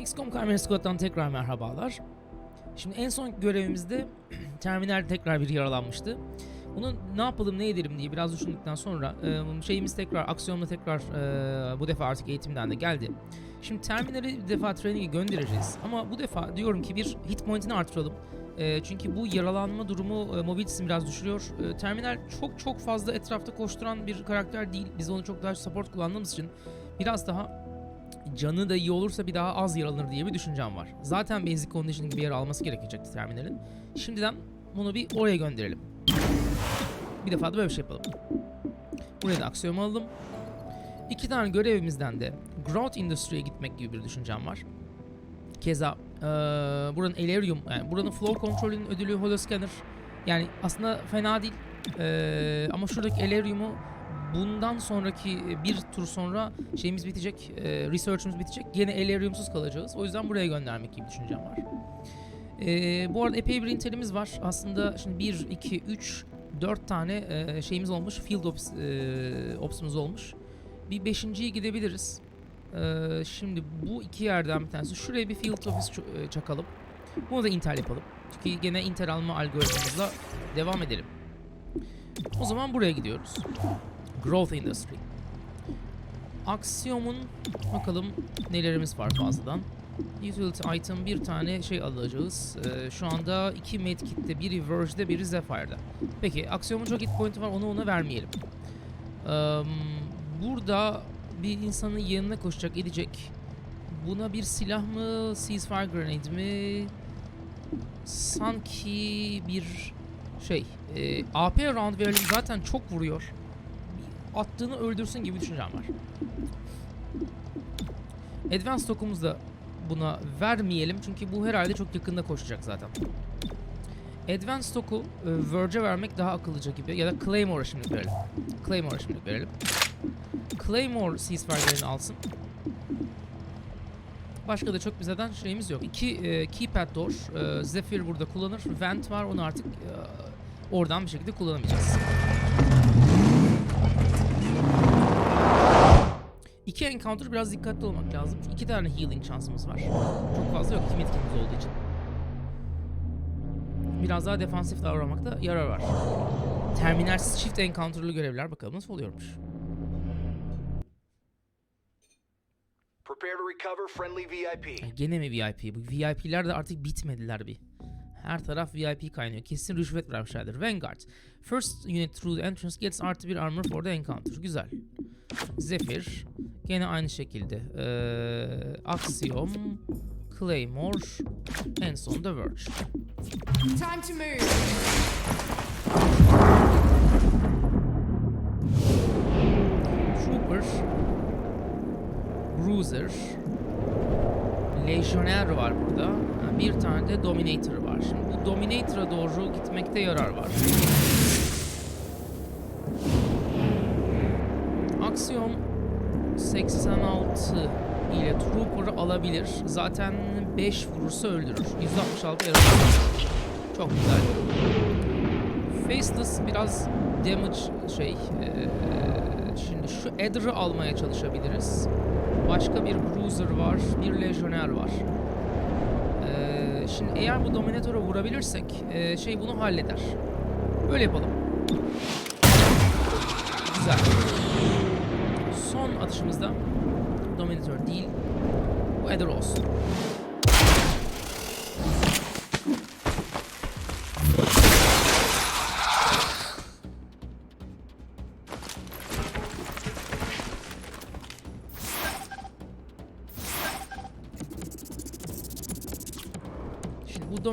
XCOM Chimera Squad'dan tekrar merhabalar. Şimdi en son görevimizde Terminal tekrar bir yaralanmıştı. Bunu ne yapalım ne edelim diye biraz düşündükten sonra e, şeyimiz tekrar aksiyonla tekrar e, bu defa artık eğitimden de geldi. Şimdi Terminal'i bir defa training'e göndereceğiz ama bu defa diyorum ki bir hit point'ini artıralım. E, çünkü bu yaralanma durumu e, mobilitesini biraz düşürüyor. Terminal çok çok fazla etrafta koşturan bir karakter değil. Biz onu çok daha support kullandığımız için biraz daha canı da iyi olursa bir daha az yaralanır diye bir düşüncem var. Zaten basic conditioning bir yer alması gerekecekti terminalin. Şimdiden bunu bir oraya gönderelim. Bir defa da böyle bir şey yapalım. Buraya da aksiyon alalım. İki tane görevimizden de Growth Industry'ye gitmek gibi bir düşüncem var. Keza eee, buranın Elerium, yani buranın Flow Control'ün ödülü Holoscanner. Yani aslında fena değil. Eee, ama şuradaki Elerium'u bundan sonraki bir tur sonra şeyimiz bitecek, e, research'ımız bitecek. Yine Elerium'suz kalacağız. O yüzden buraya göndermek gibi düşüncem var. E, bu arada epey bir intelimiz var. Aslında şimdi 1, 2, 3, 4 tane e, şeyimiz olmuş. Field ops, e, ops'umuz olmuş. Bir beşinciye gidebiliriz. E, şimdi bu iki yerden bir tanesi. Şuraya bir field office e, çakalım. Bunu da intel yapalım. Çünkü gene intel alma algoritmamızla devam edelim. O zaman buraya gidiyoruz. Growth Industry. Aksiyonun bakalım nelerimiz var fazladan. Utility item bir tane şey alacağız. Ee, şu anda iki medkit'te biri Verge'de biri Zephyr'da. Peki aksiyonun çok hit point'i var onu ona vermeyelim. Eee, burada bir insanın yanına koşacak edecek. Buna bir silah mı? Ceasefire grenade mi? Sanki bir şey. E, AP round verelim zaten çok vuruyor attığını öldürsün gibi düşüncem var. Advance tokumuz da buna vermeyelim çünkü bu herhalde çok yakında koşacak zaten. Advance toku e, Verge'e vermek daha akıllıca gibi ya da Claymore'a şimdi verelim. Claymore'a şimdi verelim. Claymore ceasefire'lerini alsın. Başka da çok bizden şeyimiz yok. İki e, keypad door. E, Zephyr burada kullanır. Vent var onu artık e, oradan bir şekilde kullanamayacağız. İki encounter biraz dikkatli olmak lazım. Çünkü iki tane healing şansımız var. Çok fazla yok. Kim etkimiz olduğu için. Biraz daha defansif davranmakta yarar var. Terminalsiz çift encounter'lı görevler bakalım nasıl oluyormuş. Prepare to recover friendly VIP. Gene mi VIP? Bu VIP'ler de artık bitmediler bir. Her taraf VIP kaynıyor. Kesin rüşvet vermişlerdir. Vanguard. First unit through the entrance gets artı bir armor for the encounter. Güzel. Zephyr. Gene aynı şekilde. Ee, Axiom. Claymore. En son da Verge. Time to move. Trooper. Bruiser. Legionnaire var burada. Bir tane de Dominator var. Şimdi bu Dominator'a doğru gitmekte yarar var. Aksiyon 86 ile Trooper'ı alabilir. Zaten 5 vurursa öldürür. 166 yarası. Çok güzel. Faceless biraz damage şey eee, şimdi şu Adder'ı almaya çalışabiliriz. Başka bir Bruiser var, bir Legionnaire var. Eee, şimdi eğer bu Dominator'a vurabilirsek eee, şey bunu halleder. Böyle yapalım. Güzel. Son atışımızda Dominator değil, bu Adder olsun.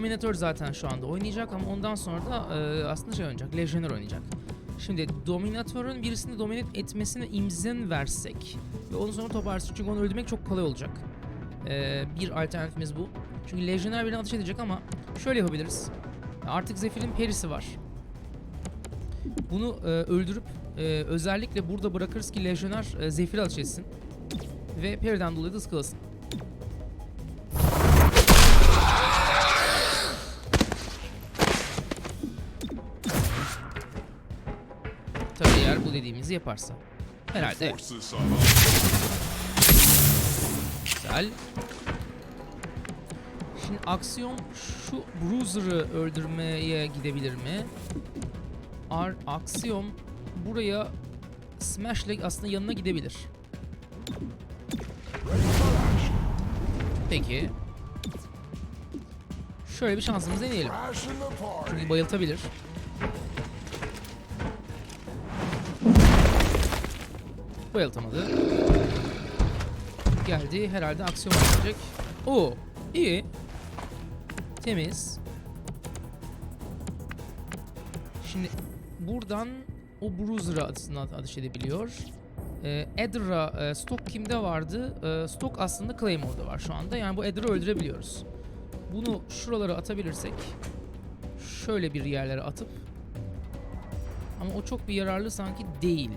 Dominator zaten şu anda oynayacak ama ondan sonra da e, aslında şey oynayacak, Legionnaire oynayacak. Şimdi Dominator'un birisini dominate etmesine imzin versek ve onu sonra toparsın çünkü onu öldürmek çok kolay olacak. E, bir alternatifimiz bu. Çünkü Legionnaire birini ateş edecek ama şöyle yapabiliriz. Artık Zephyr'in perisi var. Bunu e, öldürüp e, özellikle burada bırakırız ki Legionnaire e, Zephyr'i ateş etsin. Ve periden dolayı da ıskalasın. Dediğimizi yaparsa. Herhalde. Güzel. Şimdi aksiyon şu Bruiser'ı öldürmeye gidebilir mi? Ar aksiyon buraya Smash Leg aslında yanına gidebilir. Peki. Şöyle bir şansımızı deneyelim. Çünkü bayıltabilir. Bayıltamadı. Geldi. Herhalde aksiyon yapacak. Oo, iyi. Temiz. Şimdi buradan o Bruiser'a aslında ateş edebiliyor. Ee, Adder'a e, stok kimde vardı? Ee, stok aslında Claymore'da var şu anda. Yani bu Adder'ı öldürebiliyoruz. Bunu şuralara atabilirsek şöyle bir yerlere atıp ama o çok bir yararlı sanki değil.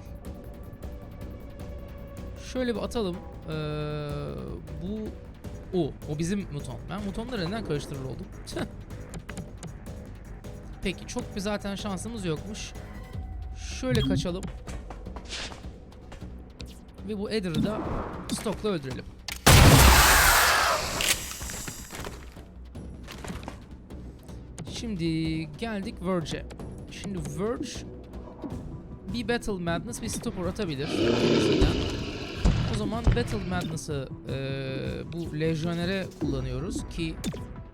Şöyle bir atalım. Ee, bu o. O bizim muton. Ben mutonları neden karıştırır oldum? Peki çok bir zaten şansımız yokmuş. Şöyle kaçalım. Ve bu Adder'ı da stokla öldürelim. Şimdi geldik Verge'e. Şimdi Verge bir Battle Madness bir stopper atabilir. kendisinden. Zaman Battle Madness'ı eee, bu Legionnaire kullanıyoruz ki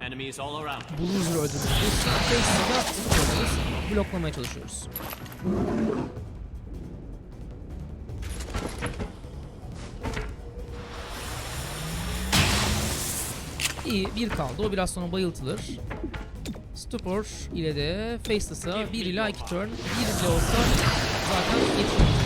Enemies all around. Bruiser'ı öldürmek istiyoruz. Face'ı da bunu kullanıyoruz. Bloklamaya çalışıyoruz. İyi bir kaldı. O biraz sonra bayıltılır. Stupor ile de Faceless'a 1 ila 2 turn. 1 bile olsa zaten yetiyor.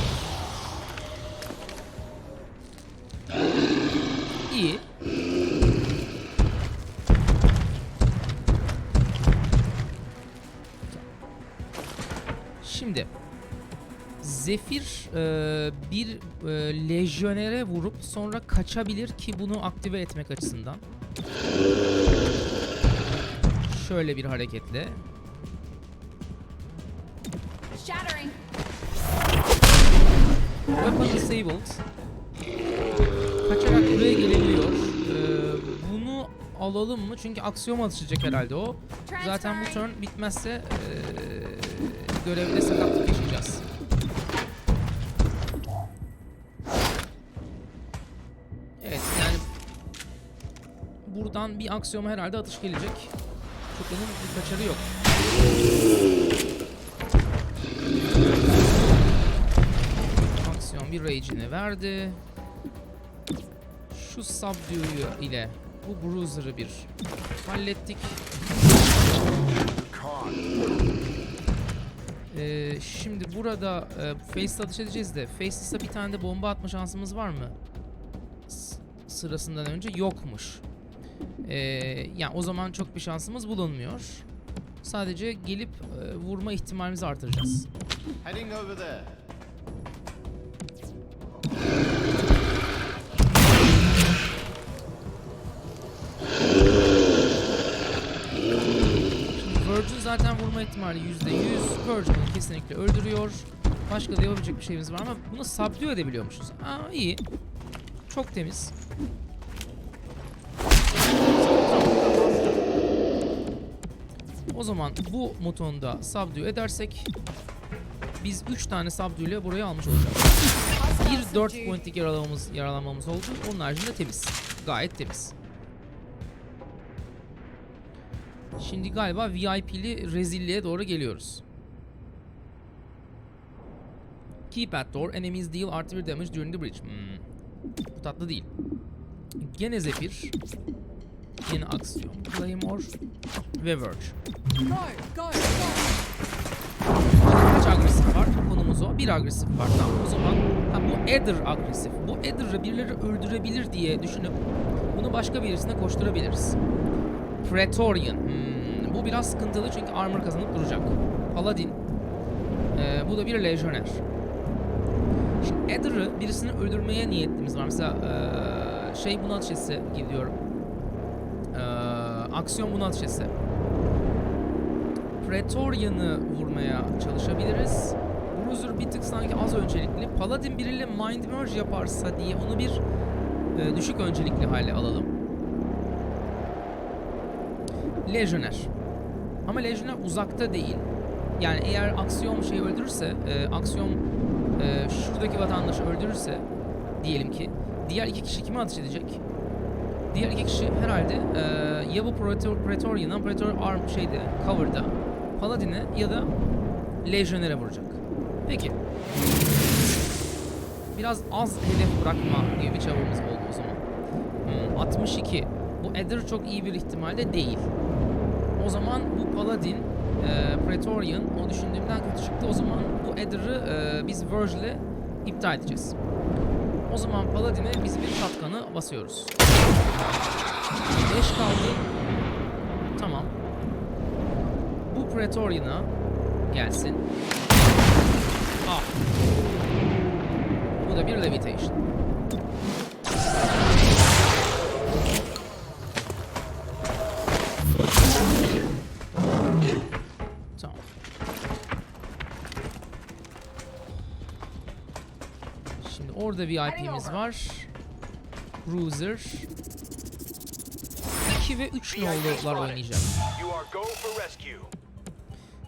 Zephyr e, bir e, lejyonere vurup sonra kaçabilir ki bunu aktive etmek açısından. Şöyle bir hareketle. Shattering. Weapon disabled. Kaçarak buraya gelebiliyor. Ee, bunu alalım mı? Çünkü aksiyon atışacak herhalde o. Zaten bu turn bitmezse ee, görevde sakatlık yaşayacağız. Buradan bir aksiyon herhalde atış gelecek. Çok onun bir kaçarı yok. Aksiyon bir rage'ini verdi. Şu subdue'yu ile bu bruiser'ı bir hallettik. Ee, şimdi burada e, Face'le atış edeceğiz de Faceless'a bir tane de bomba atma şansımız var mı? S- sırasından önce yokmuş. Ee, yani o zaman çok bir şansımız bulunmuyor. Sadece gelip e, vurma ihtimalimizi artıracağız. Virgin zaten vurma ihtimali %100. Virgin'i kesinlikle öldürüyor. Başka da yapabilecek bir şeyimiz var ama bunu subdue edebiliyormuşuz. Aa iyi. Çok temiz. O zaman bu mutonu da subdue edersek biz 3 tane subdue ile burayı almış olacağız. Bir 4 pointlik yaralamamız, yaralanmamız oldu. Onun haricinde temiz. Gayet temiz. Şimdi galiba VIP'li rezilliğe doğru geliyoruz. Keep at door. Enemies deal artı bir damage during the bridge. Hmm. Bu tatlı değil. Gene Zephyr. Yine aksiyon. Claymore. Ve Verge. Kaç agresif var? Konumuz o. Bir agresif var. Tamam o zaman ha, bu Adder agresif. Bu Adder'ı birileri öldürebilir diye düşünüp bunu başka birisine koşturabiliriz. Praetorian. Hmm, bu biraz sıkıntılı çünkü armor kazanıp duracak. Paladin. Ee, bu da bir lejyoner. Şimdi Adder'ı birisini öldürmeye niyetimiz var. Mesela ee, şey buna ateş etse gidiyorum. Aksiyon buna ateş etse. Praetorian'ı vurmaya çalışabiliriz. Bruiser bir tık sanki az öncelikli. Paladin biriyle Mind Merge yaparsa diye onu bir e, düşük öncelikli hale alalım. Lejyoner. Ama Lejyoner uzakta değil. Yani eğer aksiyon şeyi öldürürse, e, aksiyon e, şuradaki vatandaşı öldürürse diyelim ki diğer iki kişi kime ateş edecek? Diğer iki kişi herhalde e, ya bu Praetor, Praetorian'a, Praetor Arm şeyde, cover'da, Paladin'e ya da Legionnaire vuracak. Peki. Biraz az hedef bırakma gibi bir çabamız oldu o zaman. Hmm, 62. Bu Eder çok iyi bir ihtimalle değil. O zaman bu Paladin, e, Praetorian o düşündüğümden kötü çıktı. O zaman bu Eder'ı e, biz Virgil'e iptal edeceğiz. O zaman Paladin'e biz bir şatkanı basıyoruz. 5 kaldı. Tamam. Bu Praetorian'a gelsin. Ah. Bu da bir levitation. Orada VIP'miz var. Bruiser. 2 ve 3 nolular rescue.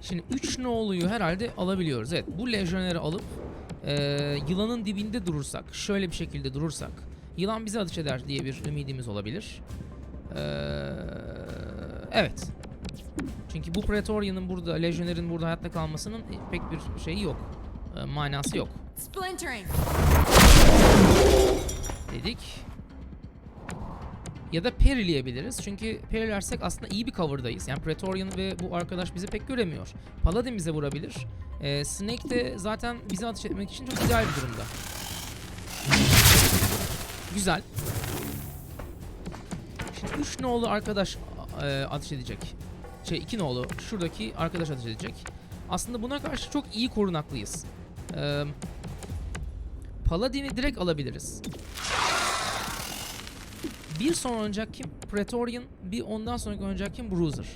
Şimdi 3 noluyu herhalde alabiliyoruz. Evet bu lejyoneri alıp eee, yılanın dibinde durursak, şöyle bir şekilde durursak yılan bizi ateş eder diye bir ümidimiz olabilir. Eee, evet. Çünkü bu Praetorian'ın burada, lejyonerin burada hayatta kalmasının pek bir şeyi yok. Eee, manası yok. Dedik. Ya da perileyebiliriz. Çünkü perilersek aslında iyi bir cover'dayız. Yani Praetorian ve bu arkadaş bizi pek göremiyor. Paladin bize vurabilir. Ee, Snake de zaten bizi ateş etmek için çok ideal bir durumda. Güzel. Şimdi 3 nolu arkadaş e, ateş edecek. Şey 2 nolu şuradaki arkadaş ateş edecek. Aslında buna karşı çok iyi korunaklıyız. Paladin'i direkt alabiliriz. Bir son oynayacak kim? Praetorian. Bir ondan sonraki oynayacak kim? Bruiser.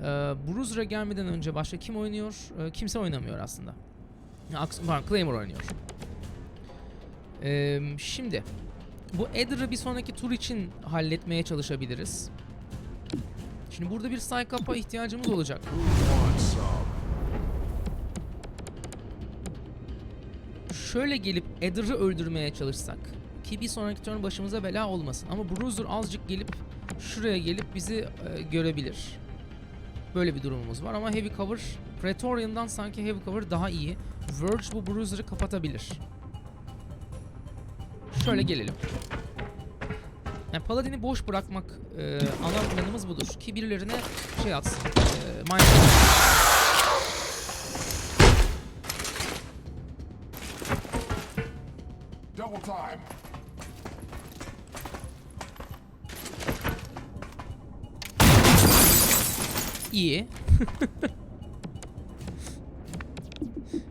Ee, Bruiser'a gelmeden önce başka kim oynuyor? Ee, kimse oynamıyor aslında. Aks pardon, Claymore oynuyor. Ee, şimdi bu Eder'ı bir sonraki tur için halletmeye çalışabiliriz. Şimdi burada bir Psychop'a ihtiyacımız olacak. Şöyle gelip Eder'ı öldürmeye çalışsak ki bir sonraki turn başımıza bela olmasın ama Bruiser azıcık gelip şuraya gelip bizi e, görebilir. Böyle bir durumumuz var ama Heavy Cover Praetorian'dan sanki Heavy Cover daha iyi. Verge bu Bruiser'ı kapatabilir. Şöyle gelelim. Yani Paladin'i boş bırakmak e, ana planımız budur ki birilerine şey atsın. E, mind İyi.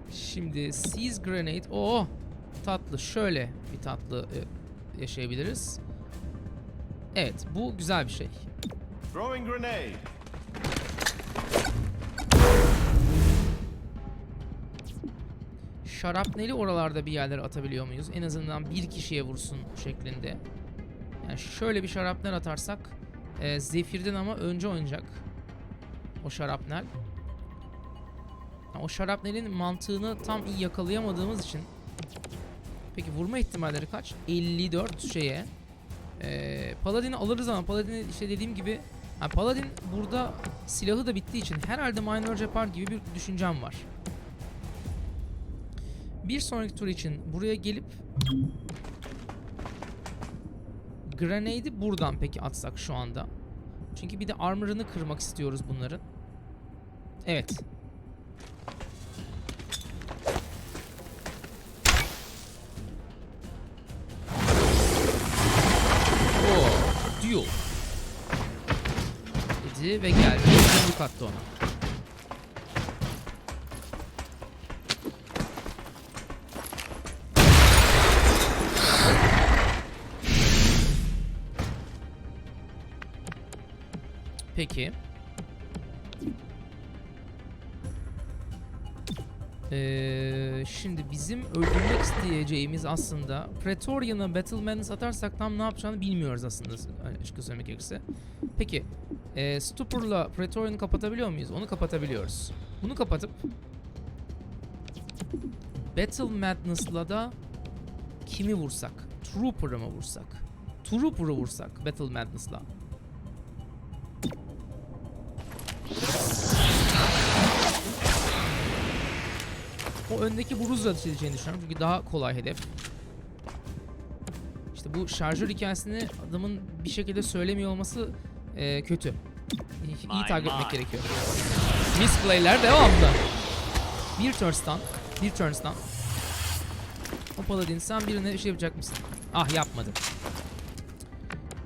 Şimdi Seize Grenade. Oo tatlı. Şöyle bir tatlı e, yaşayabiliriz. Evet bu güzel bir şey. Throwing grenade. Şarapneli oralarda bir yerlere atabiliyor muyuz? En azından bir kişiye vursun şeklinde. Yani şöyle bir şarapnel atarsak e, Zephyr'den ama önce oynayacak. O şarapnel. Ha, O şarapnelin mantığını tam iyi yakalayamadığımız için Peki vurma ihtimalleri kaç? 54 şeye. Ee, Paladin'i alırız ama Paladin'i işte dediğim gibi ha, Paladin burada silahı da bittiği için herhalde Minor yapar gibi bir düşüncem var. Bir sonraki tur için buraya gelip Grenade'i buradan peki atsak şu anda. Çünkü bir de armor'ını kırmak istiyoruz bunların. Evet. Oo, duel. Dedi ve geldi. Yumruk attı ona. Peki. Ee, şimdi bizim öldürmek isteyeceğimiz aslında Praetorian'a Battle Madness atarsak tam ne yapacağını bilmiyoruz aslında. Hani açıkça söylemek gerekirse. Peki e, Stupor'la Praetorian'ı kapatabiliyor muyuz? Onu kapatabiliyoruz. Bunu kapatıp Battle Madness'la da kimi vursak? Trooper'ı mı vursak? Trooper'ı vursak Battle Madness'la. O öndeki Bruiser'a çizeceğini düşünüyorum çünkü daha kolay hedef. İşte bu şarjör hikayesini adamın bir şekilde söylemiyor olması e, kötü. İyi, iyi takip etmek gerekiyor. Misplay'ler devamlı. Bir turn stun. Bir turn stun. O paladin sen birine bir şey yapacak mısın? Ah yapmadı.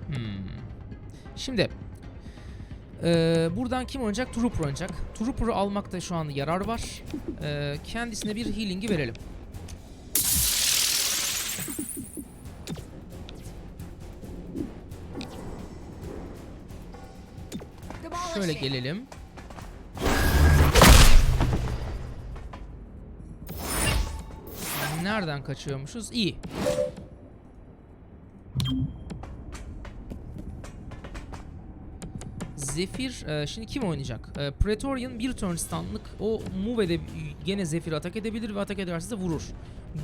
Hmm. Şimdi ee, buradan kim oynayacak? Trooper oynayacak. Trooper'ı almakta şu an yarar var. Ee, kendisine bir healing'i verelim. Şöyle gelelim. Nereden kaçıyormuşuz? İyi. Zephyr, e, şimdi kim oynayacak? E, Praetorian bir turn stunlık o move edip gene Zephyr atak edebilir ve atak ederse de vurur.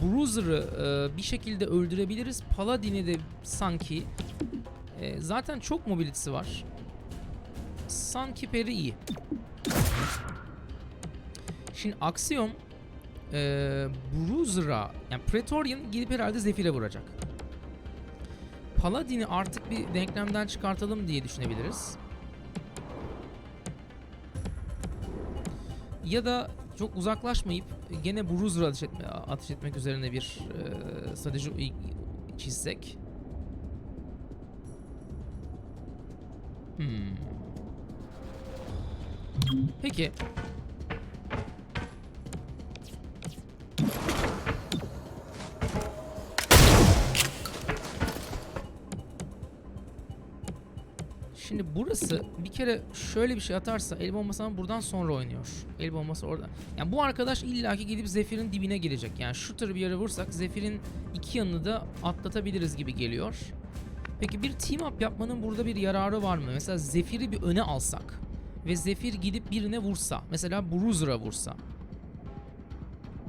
Bruiser'ı e, bir şekilde öldürebiliriz. Paladin'i de sanki e, zaten çok mobility'si var. Sanki peri iyi. Şimdi Axiom e, Bruiser'a yani Praetorian gidip herhalde Zephyr'e vuracak. Paladin'i artık bir denklemden çıkartalım diye düşünebiliriz. Ya da çok uzaklaşmayıp gene Bruiser'a ateş, etme, ateş etmek üzerine bir e, strateji çizsek. Hmm. Peki. Şimdi burası bir kere şöyle bir şey atarsa el bombası ama buradan sonra oynuyor. El bombası orada. Yani bu arkadaş illaki gidip Zephyr'in dibine girecek. Yani tür bir yere vursak Zephyr'in iki yanını da atlatabiliriz gibi geliyor. Peki bir team up yapmanın burada bir yararı var mı? Mesela Zephyr'i bir öne alsak ve Zephyr gidip birine vursa. Mesela Bruiser'a vursa.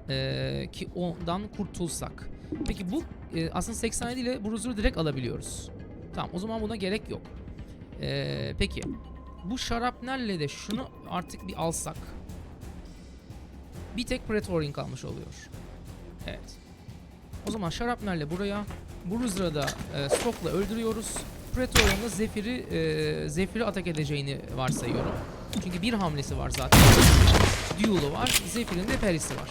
Ee, ki ondan kurtulsak. Peki bu e, aslında 87 ile Bruiser'ı direkt alabiliyoruz. Tamam o zaman buna gerek yok. Ee, peki bu şarapnelle de şunu artık bir alsak. Bir tek Praetorian kalmış oluyor. Evet. O zaman şarapnelle buraya Bruiser'ı da e, Stock'la öldürüyoruz. Praetorian'la Zephyr'i e, Zephyr'i atak edeceğini varsayıyorum. Çünkü bir hamlesi var zaten. Duel'u var. Zephyr'in de perisi var.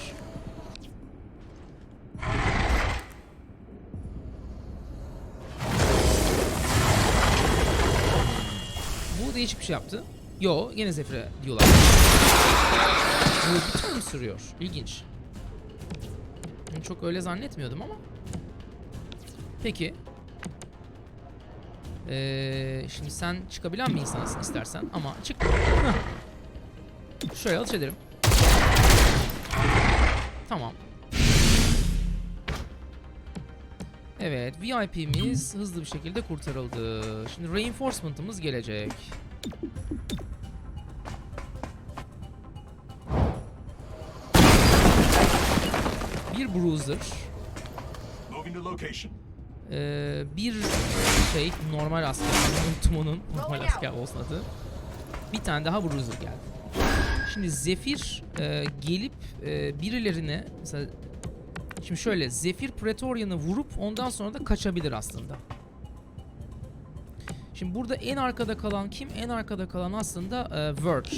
Değişik bir şey yaptı. Yo, yine Zephyr'e diyorlar. Bu bir turn sürüyor. İlginç. Çok öyle zannetmiyordum ama. Peki. Ee, şimdi sen çıkabilen bir insansın istersen ama çık. Şöyle alış ederim. Tamam. Evet, VIP'miz hızlı bir şekilde kurtarıldı. Şimdi reinforcement'ımız gelecek. Bir bruiser, ee, bir şey normal asker, unuttum onun normal asker olsun adı. Bir tane daha bruiser geldi. Şimdi Zephyr e, gelip e, birilerine mesela Şimdi şöyle Zephyr Praetorian'ı vurup ondan sonra da kaçabilir aslında. Şimdi burada en arkada kalan kim? En arkada kalan aslında e, Verge.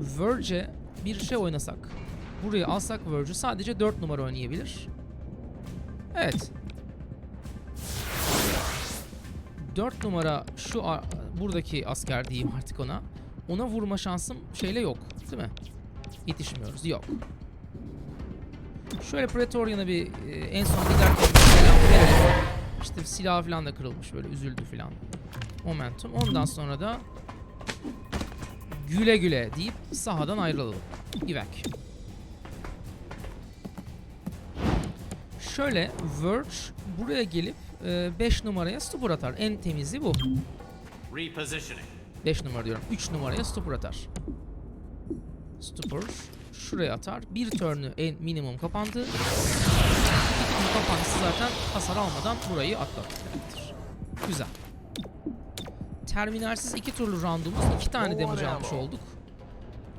Verge'e bir şey oynasak. Buraya alsak Verge'ü sadece 4 numara oynayabilir. Evet. 4 numara şu buradaki asker diyeyim artık ona. Ona vurma şansım şeyle yok. Değil mi? Yetişmiyoruz. Yok. Şöyle Praetorian'a bir e, en son giderken bir selam verelim. İşte silah falan da kırılmış böyle üzüldü falan. Momentum. Ondan sonra da güle güle deyip sahadan ayrılalım. Givek. Şöyle Verge buraya gelip 5 numaraya stupor atar. En temizi bu. Repositioning. 5 numara diyorum. 3 numaraya stopper atar. Stopper şuraya atar. Bir turn'ü en minimum kapandı. Kapantısı zaten hasar almadan burayı atlattı demektir. Terminalsiz iki turlu roundumuz. iki tane damage almış olduk.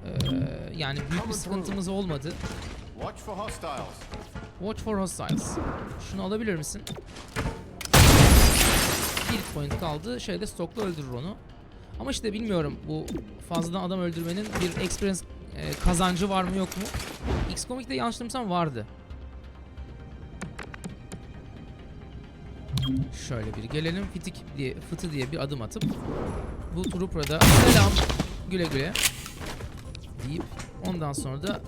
Ee, yani büyük bir sıkıntımız olmadı. Watch for hostiles. Watch for hostiles. Şunu alabilir misin? Bir point kaldı. Şeyde stokla öldürür onu. Ama işte bilmiyorum bu fazladan adam öldürmenin bir experience e, kazancı var mı yok mu? X-Comic'te yanlış hatırlamıyorsam vardı. Şöyle bir gelelim. Fitik diye, fıtı diye bir adım atıp bu Trooper'a selam güle güle deyip ondan sonra da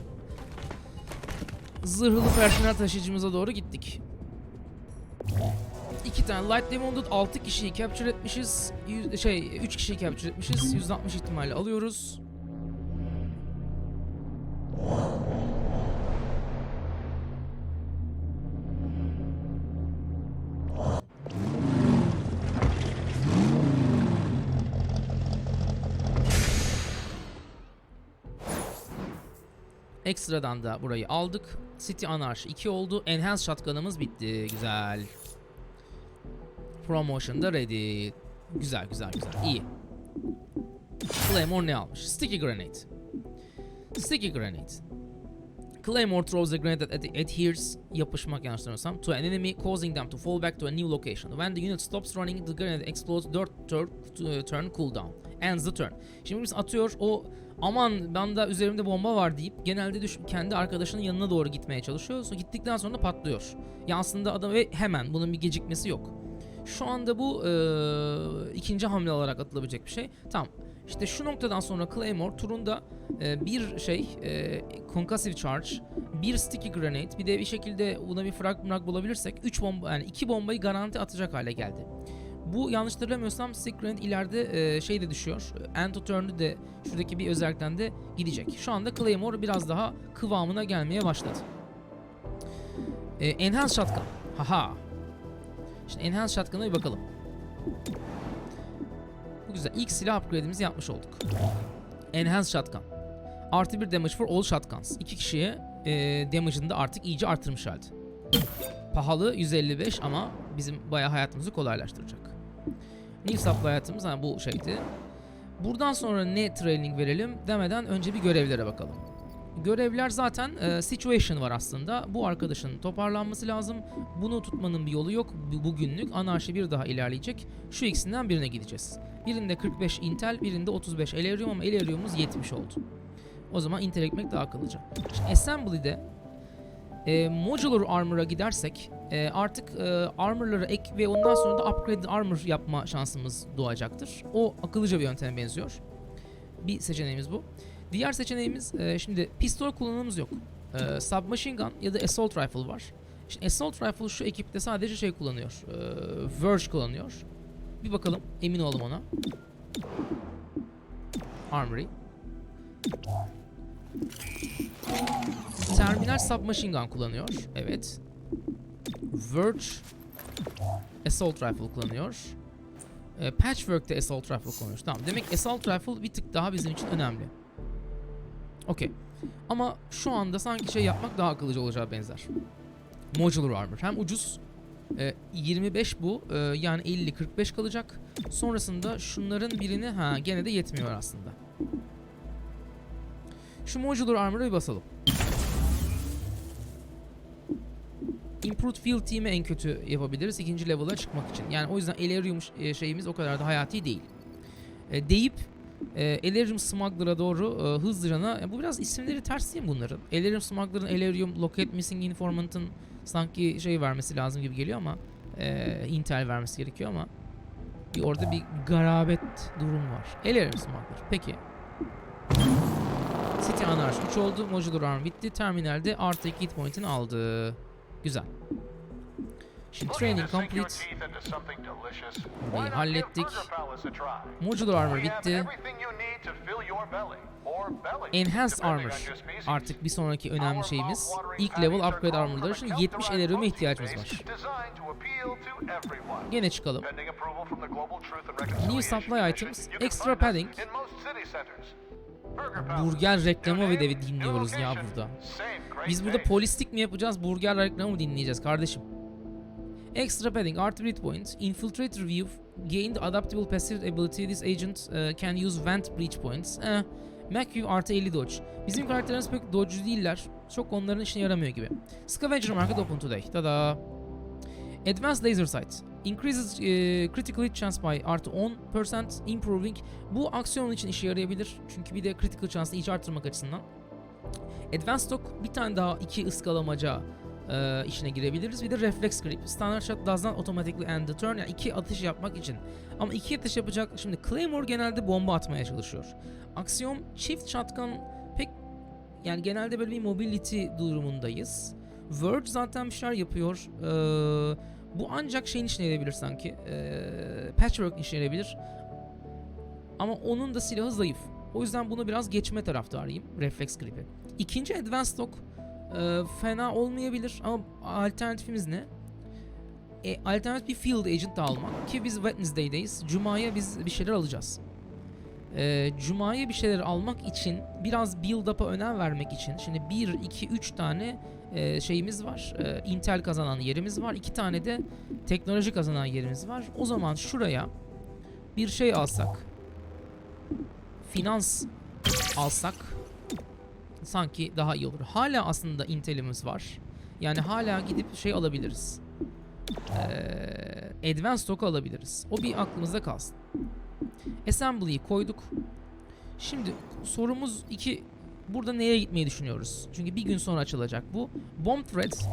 zırhlı personel taşıyıcımıza doğru gittik. İki tane Light Demon'da 6 kişiyi capture etmişiz. Yüz- şey 3 kişiyi capture etmişiz. 160 ihtimalle alıyoruz. Ekstradan da burayı aldık. City Anarchy 2 oldu. Enhanced Shotgun'ımız bitti. Güzel. Promotion da ready. Güzel güzel güzel. İyi. Claymore ne almış? Sticky Grenade. Sticky Grenade. Claymore throws a grenade that ad- adheres yapışmak yanlış hatırlamıyorsam to an enemy causing them to fall back to a new location. When the unit stops running the grenade explodes 4 turn, uh, turn cooldown. Ends the turn. Şimdi biz atıyor o aman banda üzerimde bomba var deyip genelde düş kendi arkadaşının yanına doğru gitmeye çalışıyor. Sonra gittikten sonra patlıyor. Ya aslında adam ve hemen bunun bir gecikmesi yok. Şu anda bu eee, ikinci hamle olarak atılabilecek bir şey. Tamam. İşte şu noktadan sonra Claymore turunda eee, bir şey eee concussive charge, bir sticky grenade, bir de bir şekilde buna bir frag mrag bulabilirsek 3 bomba yani 2 bombayı garanti atacak hale geldi. Bu yanlış hatırlamıyorsam sticky grenade ileride eee, şey de düşüyor. End to turn'ü de şuradaki bir özellikten de gidecek. Şu anda Claymore biraz daha kıvamına gelmeye başladı. Eee Enhanced Shotgun. Haha. Şimdi Enhanced Shotgun'a bir bakalım. Bu güzel. İlk silah upgrade'imizi yapmış olduk. Enhanced Shotgun. Artı bir damage for all shotguns. İki kişiye e, damage'ını da artık iyice artırmış halde. Pahalı 155 ama bizim bayağı hayatımızı kolaylaştıracak. New supply hayatımız hani bu şeydi. Buradan sonra ne training verelim demeden önce bir görevlere bakalım. Görevler zaten e, situation var aslında. Bu arkadaşın toparlanması lazım. Bunu tutmanın bir yolu yok. Bu- Bugünlük anarşi bir daha ilerleyecek. Şu ikisinden birine gideceğiz. Birinde 45 Intel, birinde 35 Elerium ama Elerium'umuz 70 oldu. O zaman Intel ekmek daha akıllıca. Şimdi Assembly'de e, Modular Armor'a gidersek e, artık e, armor'ları ek ve ondan sonra da upgraded armor yapma şansımız doğacaktır. O akıllıca bir yönteme benziyor. Bir seçeneğimiz bu. Diğer seçeneğimiz e, şimdi pistol kullanımımız yok. E, submachine gun ya da assault rifle var. Şimdi assault rifle şu ekipte sadece şey kullanıyor. E, Verge kullanıyor. Bir bakalım emin olalım ona. Armory. Terminal submachine gun kullanıyor. Evet. Verge Assault Rifle kullanıyor. E, Patchwork'te Assault Rifle kullanıyor. Tamam. Demek Assault Rifle bir tık daha bizim için önemli. Okey. Ama şu anda sanki şey yapmak daha akıllıca olacağı benzer. Modular Armor. Hem ucuz. E, 25 bu. e, yani 50-45 kalacak. Sonrasında şunların birini ha gene de yetmiyor aslında. Şu Modular Armor'a bir basalım. Improved Field Team'i en kötü yapabiliriz ikinci level'a çıkmak için. Yani o yüzden Elerium e, şeyimiz o kadar da hayati değil. E, deyip e, Elerium Smuggler'a doğru e, hızlıcana... e, bu biraz isimleri ters değil mi bunların? Elerium Smuggler'ın Elerium Locate Missing Informant'ın sanki şey vermesi lazım gibi geliyor ama e, Intel vermesi gerekiyor ama bir orada bir garabet durum var. Elerium Smuggler. Peki. City Anarchy 3 oldu. Modular Arm bitti. Terminalde artı 2 hit point'ini aldı. Güzel. Şimdi training complete. Burayı hallettik. Modular armor bitti. Enhanced armor artık bir sonraki önemli şeyimiz. İlk level upgrade armorları. Şimdi 70 elerium'a ihtiyacımız var. Gene çıkalım. New supply items, extra padding. Burger reklamı ve de dinliyoruz ya burada. Biz burada polislik mi yapacağız, burger reklamı mı dinleyeceğiz kardeşim? Extra padding, artı hit point, infiltrator view, gained adaptable passive ability, this agent uh, can use vent breach points. Eh, MacView artı 50 dodge. Bizim karakterlerimiz pek dodge değiller. Çok onların işine yaramıyor gibi. Scavenger market open today. Tada. Advanced laser sight. Increases eh, critical hit chance by artı 10% improving. Bu aksiyon için işe yarayabilir. Çünkü bir de critical chance'ı iyice arttırmak açısından. Advanced stock bir tane daha iki ıskalamaca e, işine girebiliriz. Bir de reflex grip. Standard shot does not automatically end the turn. Yani iki atış yapmak için. Ama iki atış yapacak. Şimdi Claymore genelde bomba atmaya çalışıyor. Aksiyon çift shotgun pek yani genelde böyle bir mobility durumundayız. Verge zaten bir şeyler yapıyor. Ee, bu ancak şeyin işine yarayabilir sanki. Ee, patchwork işine yarayabilir. Ama onun da silahı zayıf. O yüzden bunu biraz geçme taraftarıyım. Reflex grip'i. İkinci Advanced Stock e, fena olmayabilir ama alternatifimiz ne? E, alternatif bir Field Agent almak ki biz Wednesday'deyiz. Cuma'ya biz bir şeyler alacağız. E, Cuma'ya bir şeyler almak için biraz build up'a önem vermek için şimdi 1, 2, 3 tane e, şeyimiz var. E, Intel kazanan yerimiz var. 2 tane de teknoloji kazanan yerimiz var. O zaman şuraya bir şey alsak finans alsak sanki daha iyi olur. Hala aslında Intel'imiz var. Yani hala gidip şey alabiliriz. Ee, Advanced Stock alabiliriz. O bir aklımızda kalsın. Assembly'yi koyduk. Şimdi sorumuz iki. Burada neye gitmeyi düşünüyoruz? Çünkü bir gün sonra açılacak bu. Bomb Threat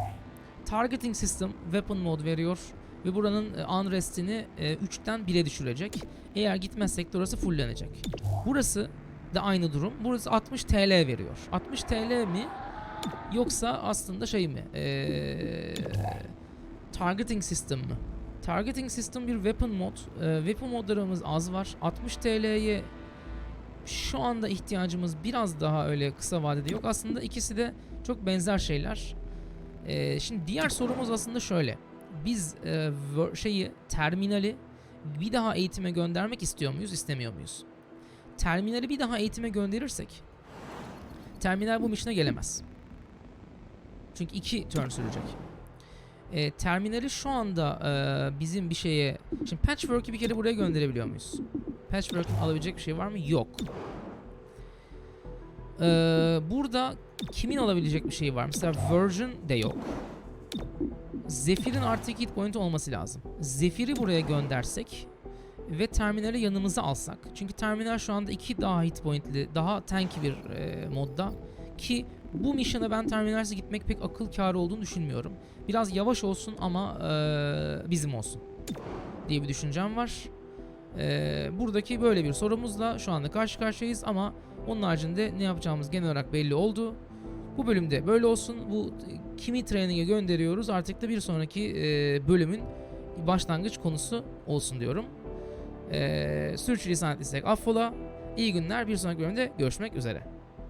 Targeting System Weapon Mode veriyor. Ve buranın e, unrest'ini e, 3'ten 1'e düşürecek. Eğer gitmezsek de orası fulllenecek. Burası da aynı durum. Burası 60 TL veriyor. 60 TL mi? Yoksa aslında şey mi? Ee, targeting system mi? Targeting system bir weapon mod. Ee, weapon modlarımız az var. 60 TL'ye şu anda ihtiyacımız biraz daha öyle kısa vadede yok. Aslında ikisi de çok benzer şeyler. Ee, şimdi diğer sorumuz aslında şöyle. Biz e, şeyi terminali bir daha eğitime göndermek istiyor muyuz, istemiyor muyuz? Terminali bir daha eğitime gönderirsek terminal bu mission'a gelemez. Çünkü iki turn sürecek. E, terminali şu anda e, bizim bir şeye... Şimdi Patchwork'ü bir kere buraya gönderebiliyor muyuz? Patchwork'ın alabilecek bir şey var mı? Yok. E, burada kimin alabilecek bir şey var? Mesela Virgin de yok. Zephyr'in artı 2 hit point olması lazım. Zephyr'i buraya göndersek ve terminali yanımıza alsak. Çünkü terminal şu anda 2 daha hit pointli, daha tanky bir e, modda. Ki bu mission'a ben terminalsiz gitmek pek akıl kârı olduğunu düşünmüyorum. Biraz yavaş olsun ama e, bizim olsun diye bir düşüncem var. E, buradaki böyle bir sorumuzla şu anda karşı karşıyayız ama onun haricinde ne yapacağımız genel olarak belli oldu. Bu bölümde böyle olsun. Bu kimi training'e gönderiyoruz artık da bir sonraki e, bölümün başlangıç konusu olsun diyorum. E, sürçülisan ettiysek affola. İyi günler. Bir sonraki bölümde görüşmek üzere.